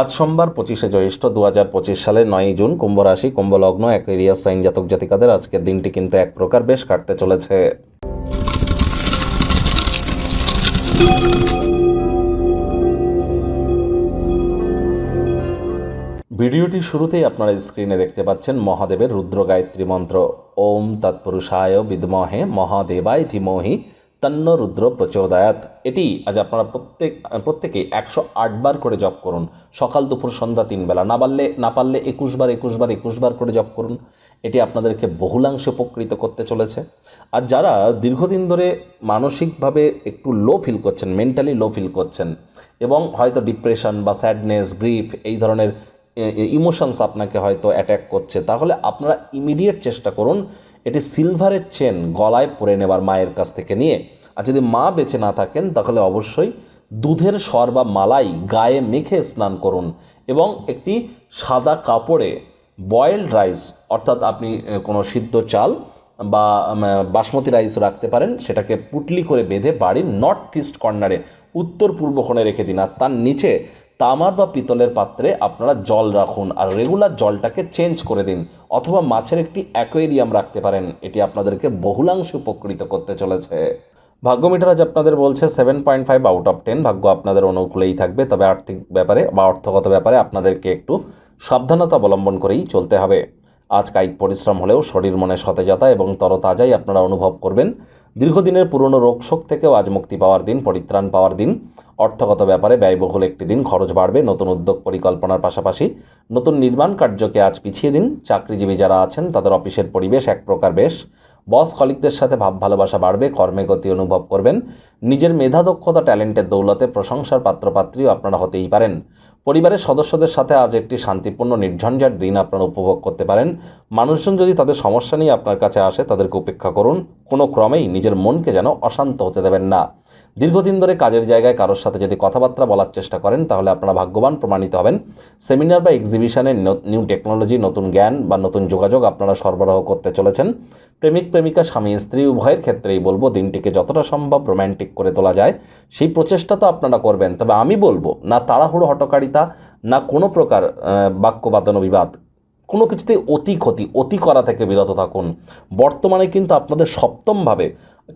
আজ সোমবার পঁচিশে জ্যৈষ্ঠ দু হাজার পঁচিশ সালের নয়ই জুন কুম্ভ রাশি কুম্ভ লগ্ন অ্যাকুয়ারিয়াস সাইন জাতক জাতিকাদের আজকের দিনটি কিন্তু এক প্রকার বেশ কাটতে চলেছে। ভিডিওটি শুরুতেই আপনারা স্ক্রিনে দেখতে পাচ্ছেন মহাদেবের রুদ্র গায়ত্রী মন্ত্র। ওম তৎপুরুষায় বিদ্মহে মহাদেবায় ধীমহি তন্ন রুদ্র প্রচোদয়াত এটি আজ আপনারা প্রত্যেক প্রত্যেকেই একশো আটবার করে জপ করুন। সকাল, দুপুর, সন্ধ্যা, তিন বেলা। না পারলে না পারলে একুশবার একুশবার একুশবার করে জপ করুন। এটি আপনাদেরকে বহুলাংশে উপকৃত করতে চলেছে। আর যারা দীর্ঘদিন ধরে মানসিকভাবে একটু লো ফিল করছেন, মেন্টালি লো ফিল করছেন, এবং হয়তো ডিপ্রেশন বা স্যাডনেস, গ্রিফ এই ধরনের ইমোশনস আপনাকে হয়তো অ্যাট্যাক করছে, তাহলে আপনারা ইমিডিয়েট চেষ্টা করুন এটি সিলভারের চেন গলায় পরে নেবার মায়ের কাছ থেকে নিয়ে, আর যদি মা বেঁচে না থাকেন, তাহলে অবশ্যই দুধের স্বর বা মালাই গায়ে মেখে স্নান করুন এবং একটি সাদা কাপড়ে বয়েলড রাইস অর্থাৎ আপনি কোনো সিদ্ধ চাল বা বাসমতি রাইস রাখতে পারেন, সেটাকে পুটলি করে বেঁধে বাড়ির নর্থ ইস্ট কর্নারে উত্তর পূর্ব কোণে রেখে দিন, আর তার নিচে তামার বা পিতলের পাত্রে আপনারা জল রাখুন আর রেগুলার জলটাকে চেঞ্জ করে দিন অথবা মাছের একটি অ্যাকোয়ারিয়াম রাখতে পারেন। এটি আপনাদেরকে বহুলাংশে উপকৃত করতে চলেছে। ভাগ্য মিটার আজ আপনাদের বলছে seven point five out of ten ভাগ্য আপনাদের অনুকূলেই থাকবে, তবে আর্থিক ব্যাপারে বা অর্থগত ব্যাপারে আপনাদেরকে একটু সাবধানতা অবলম্বন করেই চলতে হবে। আজ কায়িক পরিশ্রম হলেও শরীর মনে সতেজতা এবং তরতাজাই আপনারা অনুভব করবেন। দীর্ঘদিনের পুরনো রোগ শোক থেকেও আজ মুক্তি পাওয়ার দিন, পরিত্রাণ পাওয়ার দিন। অর্থগত ব্যাপারে ব্যয়বহুল একটি দিন, খরচ বাড়বে, নতুন উদ্যোগ পরিকল্পনার পাশাপাশি নতুন নির্মাণ কার্যকে আজ পিছিয়ে দিন। চাকরিজীবী যারা আছেন, তাদের অফিসের পরিবেশ এক প্রকার বেশ। বস কলিকদের সাথে ভাব ভালোবাসা বাড়বে, কর্মে গতি অনুভব করবেন। নিজের মেধা, দক্ষতা, ট্যালেন্টের দৌলতে প্রশংসার পাত্রপাত্রীও আপনারা হতেই পারেন। পরিবারের সদস্যদের সাথে আজ একটি শান্তিপূর্ণ, নির্ঝঞ্ঝাট দিন আপনারা উপভোগ করতে পারেন। মানুষজন যদি তাদের সমস্যা নিয়ে আপনার কাছে আসে, তাদেরকে উপেক্ষা করুন। কোনো ক্রমেই নিজের মনকে যেন অশান্ত হতে দেবেন না। দীর্ঘদিন ধরে কাজের জায়গায় কারোর সাথে যদি কথাবার্তা বলার চেষ্টা করেন তাহলে আপনারা ভাগ্যবান প্রমাণিত হবেন। সেমিনার বা এক্সিবিশনে নিউ টেকনোলজি নতুন জ্ঞান বা নতুন যোগাযোগ আপনারা সরবরাহ করতে চলেছেন। প্রেমিক প্রেমিকা স্বামী স্ত্রী উভয়ের ক্ষেত্রেই বলব দিনটিকে যতটা সম্ভব রোম্যান্টিক করে তোলা যায়। সেই প্রচেষ্টা তো আপনারা করবেন। তবে আমি বলব না তাড়াহুড়ো হটকারিতা না কোনো প্রকার আহ, বাক্য বাদানুবিবাদ কোনো কিছুতেই অতি ক্ষতি অতি করা থেকে বিরত থাকুন। বর্তমানে কিন্তু আপনাদের সপ্তমভাবে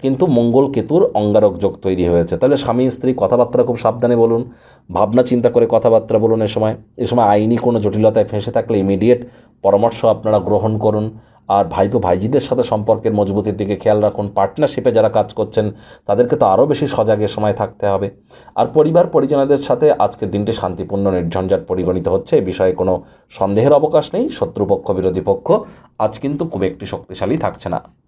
কিন্তু মঙ্গল কেতুর অঙ্গারক যোগ তৈরি হয়েছে। তাহলে স্বামী, স্ত্রী কথাবার্তা খুব সাবধানে বলুন, ভাবনা চিন্তা করে কথাবার্তা বলুন এ সময়। এ সময় আইনি কোনো জটিলতায় ফেঁসে থাকলে ইমিডিয়েট পরামর্শ আপনারা গ্রহণ করুন। আর ভাইপো, ভাইজিদের সাথে সম্পর্কের মজবুতির দিকে খেয়াল রাখুন। পার্টনারশিপে যারা কাজ করছেন, তাদেরকে তো আরও বেশি সজাগের সময় থাকতে হবে। আর পরিবার, পরিজনদের সাথে আজকের দিনটি শান্তিপূর্ণ, নির্ঝঞ্ঝাট পরিগণিত হচ্ছে। এ বিষয়ে কোনো সন্দেহের অবকাশ নেই। শত্রুপক্ষ, বিরোধী পক্ষ আজ কিন্তু খুব একটি শক্তিশালী থাকছে না।